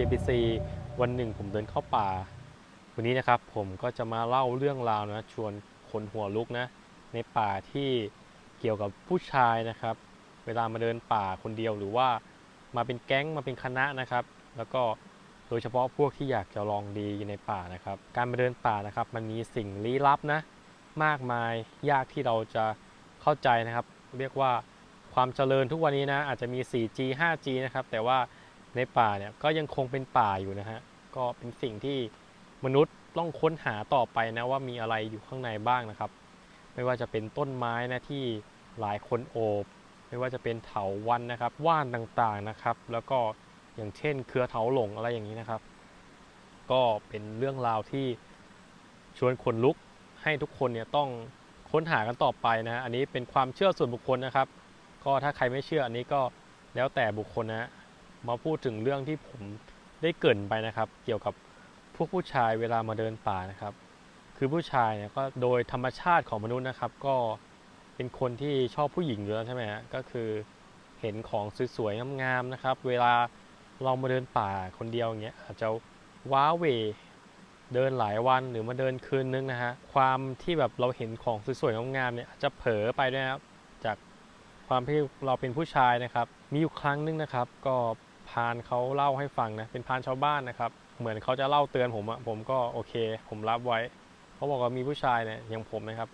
KBC วันหนึ่งผมเดินเข้าป่า วันนี้นะครับผมก็จะมาเล่าเรื่องราวนะชวนคนหัวลุกนะ ในป่าที่เกี่ยวกับผู้ชายนะครับ เวลามาเดินป่าคนเดียวหรือว่ามาเป็นแก๊งมาเป็นคณะนะครับ แล้วก็โดยเฉพาะพวกที่อยากจะลองดีในป่านะครับ การมาเดินป่านะครับ มันมีสิ่งลี้ลับนะ มากมายยากที่เราจะเข้าใจนะครับ เรียกว่าความเจริญทุกวันนี้นะอาจจะมี 4G 5G นะครับ แต่ว่า ในป่าเนี่ยก็ยังคงเป็นป่าอยู่นะฮะก็เป็นสิ่งที่มนุษย์ต้องค้นหาต่อไปนะว่ามีอะไรอยู่ข้างในบ้างนะครับ ไม่ว่าจะเป็นต้นไม้นะที่หลายคนโอบ ไม่ว่าจะเป็นเถาวันนะครับว่านต่างๆนะครับ แล้วก็อย่างเช่น เครือเถาหลงอะไรอย่างนี้นะครับ ก็เป็นเรื่องราวที่ชวนขนลุกให้ทุกคนเนี่ยต้องค้นหากันต่อไปนะอันนี้เป็นความเชื่อส่วนบุคคลนะครับ ก็ถ้าใครไม่เชื่ออันนี้ก็แล้วแต่บุคคลนะ มาพูดถึงเรื่องที่ผมได้เกินไปนะครับ เกี่ยวกับพวกผู้ชายเวลามาเดินป่านะครับ คือผู้ชายเนี่ยก็โดยธรรมชาติของมนุษย์นะครับ ก็เป็นคนที่ชอบผู้หญิงอยู่แล้วใช่ไหมฮะก็คือเห็นของสวยๆงามๆนะครับ เวลาเรามาเดินป่าคนเดียวอย่างเงี้ยอาจจะว้าเวเดินหลายวันหรือมาเดินคืนนึงนะฮะความที่แบบเราเห็นของสวยๆงามๆเนี่ยอาจจะเผลอไปด้วยนะครับจากความที่เราเป็นผู้ชายนะครับ มีอยู่ครั้งนึงนะครับ ก็ พานเขาเล่าให้ฟังนะเป็นพานชาวบ้านนะครับ เหมือนเขาจะเล่าเตือนผมอะผมก็โอเค ผมรับไว้เขาบอกว่ามีผู้ชายเนี่ยอย่างผมนะครับ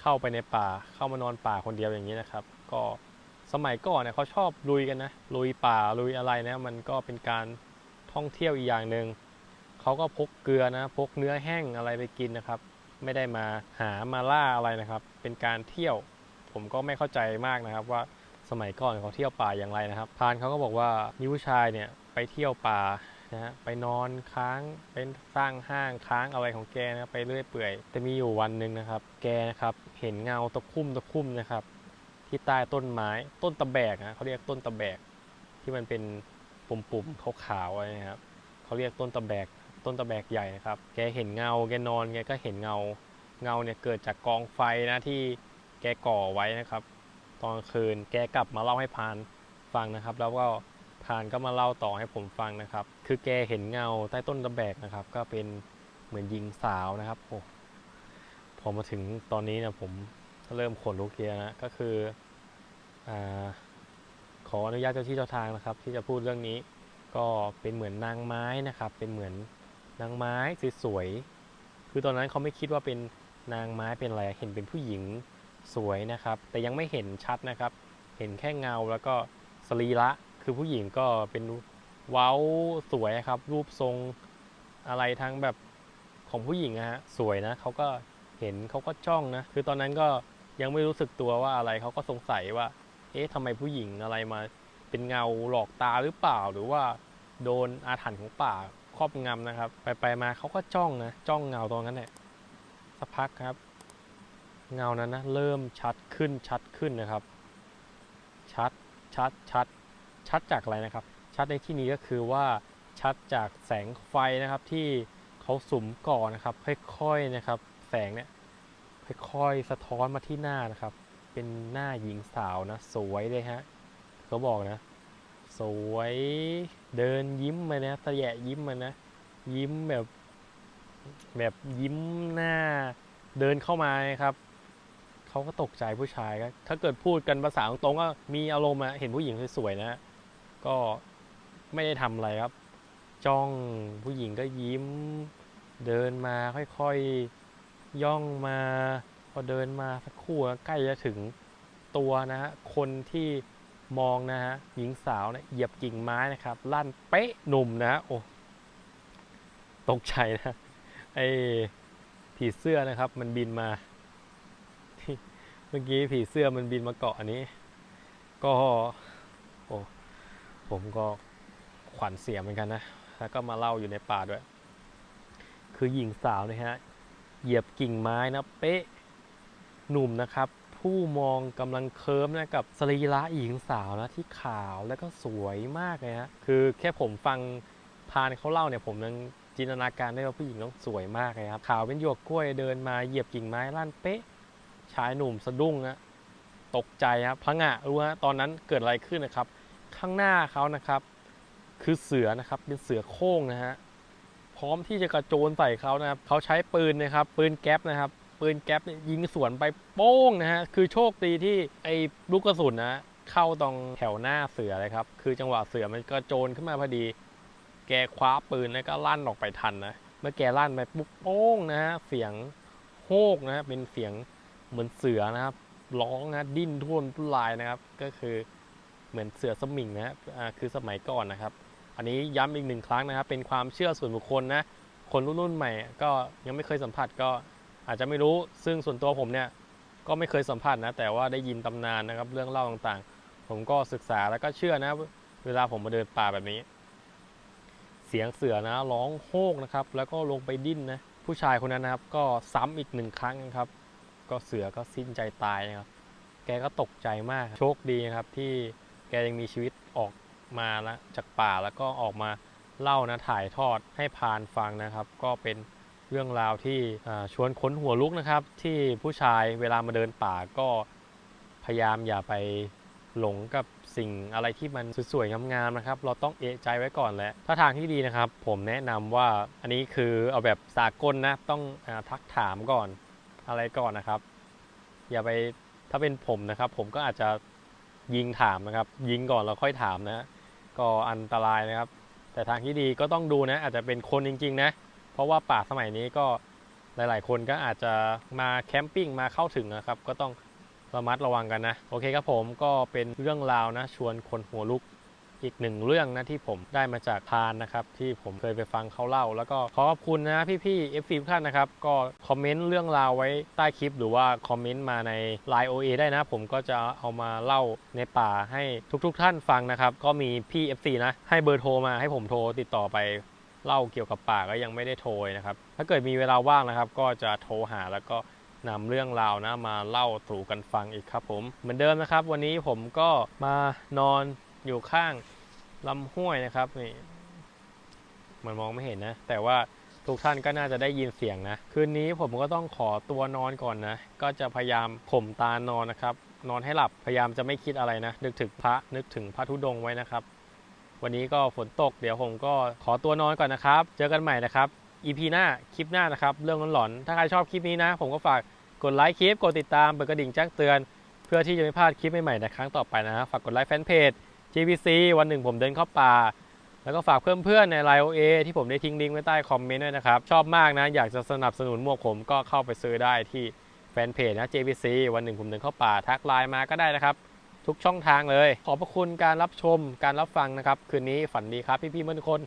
เข้าไปในป่าเข้ามานอนป่าคนเดียวอย่างนี้นะครับ ก็สมัยก่อนเนี่ยเขาชอบลุยกันนะลุยป่าลุยอะไรนะมันก็เป็นการท่องเที่ยวอีกอย่างหนึ่งเขาก็พกเกลือนะพกเนื้อแห้งอะไรไปกินนะครับ ไม่ได้มาหามาล่าอะไรนะครับ เป็นการเที่ยว ผมก็ไม่เข้าใจมากนะครับว่า สมัยก่อนเขาเที่ยวป่าอย่างไรนะครับพานเขาก็บอกว่ามีผู้ชายเนี่ยไปเที่ยวป่านะฮะไปนอนค้างเป็นสร้างห้างค้างอะไรของแกนะครับไปเรื่อยเปื่อย แต่มีอยู่วันหนึ่งนะครับ แกนะครับเห็นเงาตะคุ่มตะคุ่มนะครับ ที่ใต้ต้นไม้ต้นตะแบกนะเขาเรียกต้นตะแบก ที่มันเป็นปุ่มๆขาวๆอะไรนะครับเขาเรียกต้นตะแบก ต้นตะแบกใหญ่นะครับ แกเห็นเงาแกนอนแกก็เห็นเงาเงาเนี่ยเกิดจากกองไฟนะที่แกก่อไว้นะครับ ตอนคืน แกกลับมาเล่าให้พานฟังนะครับ แล้วก็พานก็มาเล่าต่อให้ผมฟังนะครับ คือแกเห็นเงาใต้ต้นตะแบกนะครับ ก็เป็นเหมือนหญิงสาวนะครับโอ้พอมาถึงตอนนี้นะผมเริ่มขนลุกเกียนะก็คืออาขออนุญาตเจ้าที่เจ้าทางนะครับ ที่จะพูดเรื่องนี้ก็เป็นเหมือนนางไม้นะครับ เป็นเหมือนนางไม้สวยๆคือตอนนั้นเขาไม่คิดว่าเป็นนางไม้เป็นอะไรเห็นเป็นผู้หญิง สวยนะครับ แต่ยังไม่เห็นชัดนะครับ เห็นแค่เงาแล้วก็สรีระคือผู้หญิงก็เป็นเว้าสวยครับ รูปทรงอะไรทั้งแบบของผู้หญิงอะฮะสวยนะเขาก็เห็นเขาก็จ้องนะ คือตอนนั้นก็ยังไม่รู้สึกตัวว่าอะไรเขาก็สงสัยว่า เอ๊ะทำไมผู้หญิงอะไรมา เป็นเงาหลอกตาหรือเปล่า หรือว่าโดนอาถรรพ์ของป่าครอบงำนะครับ ไปไปมาเขาก็จ้องนะ จ้องเงาตรงนั้นแหละสักพักครับ เงานั้นนะเริ่มชัดขึ้นชัดขึ้นนะครับ ชัดชัดชัดชัดจากอะไรนะครับ ชัดในที่นี้ก็คือว่าชัดจากแสงไฟนะครับที่เขาสุมก่อนนะครับ ค่อยๆนะครับ แสงเนี่ยค่อยๆสะท้อนมาที่หน้านะครับ เป็นหน้าหญิงสาวนะ สวยเลยฮะเขาบอกนะ สวยเดินยิ้มมานะตะแยะยิ้มมานะ ยิ้มแบบ แบบยิ้มหน้าเดินเข้ามาครับ เขาก็ตกใจผู้ชายก็ถ้าเกิดพูดกันภาษาตรงก็มีอารมณ์อะเห็นผู้หญิงสวยๆนะก็ไม่ได้ทำอะไรครับ จ้องผู้หญิงก็ยิ้ม เดินมาค่อยๆย่องมา พอเดินมาสักครู่ใกล้จะถึงตัวนะฮะคนที่มองนะฮะหญิงสาวเนี่ยเหยียบกิ่งไม้นะครับ ลั่นเป๊ะหนุ่มนะโอ้ตกใจนะไอ้ผีเสื้อนะครับ มันบินมา เมื่อกี้ผีเสื้อมันบินมาเกาะอันนี้ ก็โอ้ผมก็ขวัญเสียเหมือนกันนะ แล้วก็มาเล่าอยู่ในป่าด้วย คือหญิงสาวนะฮะ เหยียบกิ่งไม้นะ เป๊ะ หนุ่มนะครับ ผู้มองกำลังเคิร์มนะกับสรีระหญิงสาวนะที่ขาวแล้วก็สวยมากเลยฮะ คือแค่ผมฟังพานเขาเล่าเนี่ยผมยังจินตนาการได้ว่าผู้หญิงต้องสวยมากเลยครับ ขาวเป็นหยวกกล้วยเดินมาเหยียบกิ่งไม้ลั่นเป๊ะ ชายหนุ่มสะดุ้งนะตกใจครับพะงะรู้ฮะตอนนั้นเกิดอะไรขึ้นนะครับ ข้างหน้าเขานะครับ คือเสือนะครับเป็นเสือโคร่งนะฮะพร้อมที่จะกระโจนใส่เขานะครับเขาใช้ปืนนะครับ ปืนแก๊ปนะครับ ปืนแก๊ปยยิงสวนไปโป้งนะฮะคือโชคดีที่ไอ้ลูกกระสุนนะเข้าตรงแถวหน้าเสือเลยครับ คือจังหวะเสือมันกระโจนขึ้นมาพอดี แกคว้าปืนแล้วก็ลั่นออกไปทันนะเมื่อแกลั่นไปปุ๊บโป้งนะฮะเสียงโฮกนะฮะเป็นเสียง เหมือนเสือนะครับร้องนะดิ้นท่วนทุรายนะครับ ก็คือเหมือนเสือสมิงนะอ่าคือสมัยก่อนนะครับ อันนี้ย้ำอีกหนึ่งครั้งนะครับ เป็นความเชื่อส่วนบุคคลนะคนรุ่นใหม่ ก็ยังไม่เคยสัมผัสก็อาจจะไม่รู้ซึ่งส่วนตัวผมเนี่ยก็ไม่เคยสัมผัสนะ แต่ว่าได้ยินตำนานนะครับ เรื่องเล่าต่างๆ ผมก็ศึกษาแล้วก็เชื่อนะ เวลาผมมาเดินป่าแบบนี้ เสียงเสือนะร้องโฮกนะครับ แล้วก็ลงไปดิ้นนะผู้ชายคนนั้นนะครับ ก็ซ้ำอีกหนึ่งครั้งนะครับ ก็เสือก็สิ้นใจตายนะครับ แกก็ตกใจมากโชคดีนะครับที่แกยังมีชีวิตออกมาล้วจากป่าแล้วก็ออกมาเล่านะถ่ายทอดให้พานฟังนะครับ ก็เป็นเรื่องราวที่ชวนขนหัวลุกนะครับ ที่ผู้ชายเวลามาเดินป่าก็พยายามอย่าไปหลงกับสิ่งอะไรที่มันสวยๆงามๆนะครับ เราต้องเอะใจไว้ก่อนแหละถ้าทางที่ดีนะครับ ผมแนะนำว่าอันนี้คือเอาแบบสากลนะต้องอทักถามก่อน อะไรก่อนนะครับ อย่าไปถ้าเป็นผมนะครับ ผมก็อาจจะยิงถามนะครับ ยิงก่อนแล้วค่อยถามนะก็อันตรายนะครับ แต่ทางที่ดีก็ต้องดูนะ อาจจะเป็นคนจริง ๆ นะ เพราะว่าป่าสมัยนี้ก็หลาย ๆ คนก็อาจจะมาแคมปิ้งมาเข้าถึงนะครับ ก็ต้องระมัดระวังกันนะ โอเคครับผมก็เป็นเรื่องราวนะ ชวนคนหัวลุก อีกหนึ่งเรื่องนะที่ผมได้มาจากพานนะครับ ที่ผมเคยไปฟังเขาเล่า แล้วก็ขอขอบคุณนะพี่ๆ FC ทุกท่านนะครับ ก็คอมเมนต์เรื่องราวไว้ใต้คลิป หรือว่าคอมเมนต์มาใน Line OA ได้นะ ผมก็จะเอามาเล่าในป่าให้ทุกๆท่านฟังนะครับ ก็มีพี่ FC นะ ให้เบอร์โทรมาให้ผมโทรติดต่อไปเล่าเกี่ยวกับป่าก็ยังไม่ได้โทรนะครับ ถ้าเกิดมีเวลาว่างนะครับ ก็จะโทรหาแล้วก็นำเรื่องราวนะมาเล่าสู่กันฟังอีกครับผม เหมือนเดิมนะครับ วันนี้ผมก็มานอน อยู่ข้างลำห้วยนะครับนี่มันมองไม่เห็นนะ แต่ว่าทุกท่านก็น่าจะได้ยินเสียงนะ คืนนี้ผมก็ต้องขอตัวนอนก่อนนะ ก็จะพยายามข่มตานอนนะครับ นอนให้หลับพยายามจะไม่คิดอะไรนะ นึกถึงพระนึกถึงพระธุดงค์ไว้นะครับ วันนี้ก็ฝนตกเดี๋ยวผมก็ขอตัวนอนก่อนนะครับ เจอกันใหม่นะครับ EP หน้าคลิปหน้านะครับ เรื่องหลอนๆถ้าใครชอบคลิปนี้นะ ผมก็ฝากกดไลค์คลิปกดติดตามเปิดกระดิ่งแจ้งเตือน เพื่อที่จะไม่พลาดคลิปใหม่ๆในครั้งต่อไปนะฮะฝากกดไลค์แฟนเพจ GPC วันหนึ่งผมเดินเข้าป่า แล้วก็ฝากเพื่อนๆใน Line OA ที่ผมได้ทิ้งลิงก์ไว้ใต้คอมเมนต์ด้วยนะครับ ชอบมากนะ อยากจะสนับสนุนหมวกผมก็เข้าไปซื้อได้ที่แฟนเพจนะ JPC วันหนึ่งผมเดินเข้าป่าทักไลน์มาก็ได้นะครับ ทุกช่องทางเลย ขอบพระคุณการรับชมการรับฟังนะครับ คืนนี้ฝันดีครับพี่ๆเพื่อนทุกคน